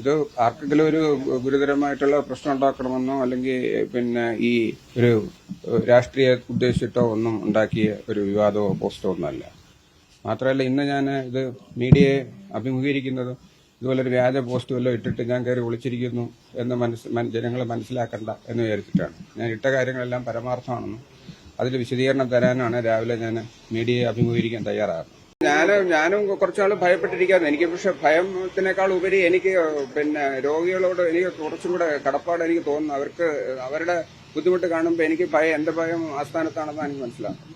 ഇത് ആർക്കെങ്കിലും ഒരു ഗുരുതരമായിട്ടുള്ള പ്രശ്നം ഉണ്ടാക്കണമെന്നോ അല്ലെങ്കിൽ പിന്നെ ഈ ഒരു രാഷ്ട്രീയ ഉദ്ദേശിച്ചിട്ടോ ഒന്നും ഉണ്ടാക്കിയ ഒരു വിവാദമോ പോസ്റ്റോ ഒന്നുമല്ല. മാത്രമല്ല ഇന്ന് ഞാൻ ഇത് മീഡിയയെ അഭിമുഖീകരിക്കുന്നത് ഇതുപോലെ ഒരു വ്യാജ പോസ്റ്റ് വല്ലതും ഇട്ടിട്ട് ഞാൻ കയറി വിളിച്ചിരിക്കുന്നു എന്ന് മനസ്സ് ജനങ്ങൾ മനസ്സിലാക്കണ്ട എന്ന് വിചാരിച്ചിട്ടാണ്. ഞാൻ ഇട്ട കാര്യങ്ങളെല്ലാം പരമാർത്ഥമാണെന്നും അതിൽ വിശദീകരണം തരാനാണ് രാവിലെ ഞാൻ മീഡിയയെ അഭിമുഖീകരിക്കാൻ തയ്യാറാകുന്നത്. ഞാൻ ഞാനും കുറച്ചാൾ ഭയപ്പെട്ടിരിക്കാന്ന് എനിക്ക് പക്ഷെ ഭയത്തിനേക്കാൾ ഉപരി എനിക്ക് പിന്നെ രോഗികളോട് എനിക്ക് കുറച്ചും കൂടെ കടപ്പാട് എനിക്ക് തോന്നുന്നു. അവർക്ക് അവരുടെ ബുദ്ധിമുട്ട് കാണുമ്പോൾ എനിക്ക് ഭയം എന്റെ ഭയം ആസ്ഥാനത്താണെന്ന് എനിക്ക് മനസ്സിലാക്കും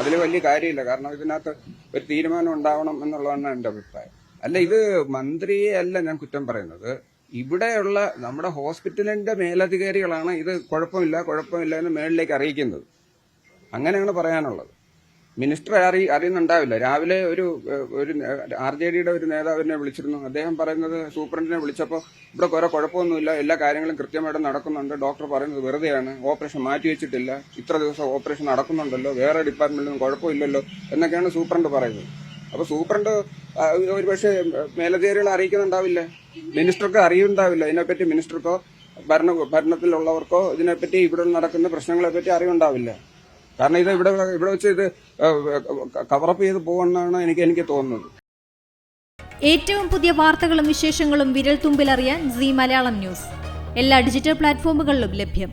അതിൽ വലിയ കാര്യമില്ല. കാരണം ഇതിനകത്ത് ഒരു തീരുമാനം ഉണ്ടാവണം എന്നുള്ളതാണ് എന്റെ അഭിപ്രായം. അല്ല ഇത് മന്ത്രിയെ അല്ല ഞാൻ കുറ്റം പറയുന്നത്. ഇവിടെയുള്ള നമ്മുടെ ഹോസ്പിറ്റലിന്റെ മേലധികാരികളാണ് ഇത് കുഴപ്പമില്ല കുഴപ്പമില്ല എന്ന് മേളിലേക്ക് അറിയിക്കുന്നത്. അങ്ങനെയാണ് പറയാനുള്ളത്. മിനിസ്റ്റർ അറി അറിയുന്നുണ്ടാവില്ല. രാവിലെ ഒരു ഒരു ആർ ജെ ഡിയുടെ ഒരു നേതാവിനെ വിളിച്ചിരുന്നു. അദ്ദേഹം പറയുന്നത് സൂപ്രണ്ടിനെ വിളിച്ചപ്പോൾ ഇവിടെ കുറെ കുഴപ്പമൊന്നുമില്ല. എല്ലാ കാര്യങ്ങളും കൃത്യമായിട്ട് നടക്കുന്നുണ്ട്. ഡോക്ടർ പറയുന്നത് വെറുതെയാണ്. ഓപ്പറേഷൻ മാറ്റി വെച്ചിട്ടില്ല. ഇത്ര ദിവസം ഓപ്പറേഷൻ നടക്കുന്നുണ്ടല്ലോ. വേറെ ഡിപ്പാർട്ട്മെന്റിലും കുഴപ്പമില്ലല്ലോ എന്നൊക്കെയാണ് സൂപ്രണ്ട് പറയുന്നത്. അപ്പൊ സൂപ്രണ്ട് ഒരു ഒരുപക്ഷെ മേലധികാരികൾ അറിയിക്കുന്നുണ്ടാവില്ല. മിനിസ്റ്റർക്ക് അറിയുന്നുണ്ടാവില്ല. ഇതിനെപ്പറ്റി മിനിസ്റ്റർക്കോ ഭരണ ഭരണത്തിലുള്ളവർക്കോ ഇതിനെപ്പറ്റി ഇവിടെ നടക്കുന്ന പ്രശ്നങ്ങളെപ്പറ്റി അറിവുണ്ടാവില്ല. കാരണം ഇത് ഇവിടെ ഇവിടെ വെച്ച് ഇത് കവറപ്പ് ചെയ്ത് പോകുമെന്നാണ് എനിക്ക് എനിക്ക് തോന്നുന്നത്. ഏറ്റവും പുതിയ വാർത്തകളും വിശേഷങ്ങളും വിരൽ തുമ്പിലറിയാൻ സി മലയാളം ന്യൂസ്. എല്ലാ ഡിജിറ്റൽ പ്ലാറ്റ്ഫോമുകളിലും ലഭ്യം.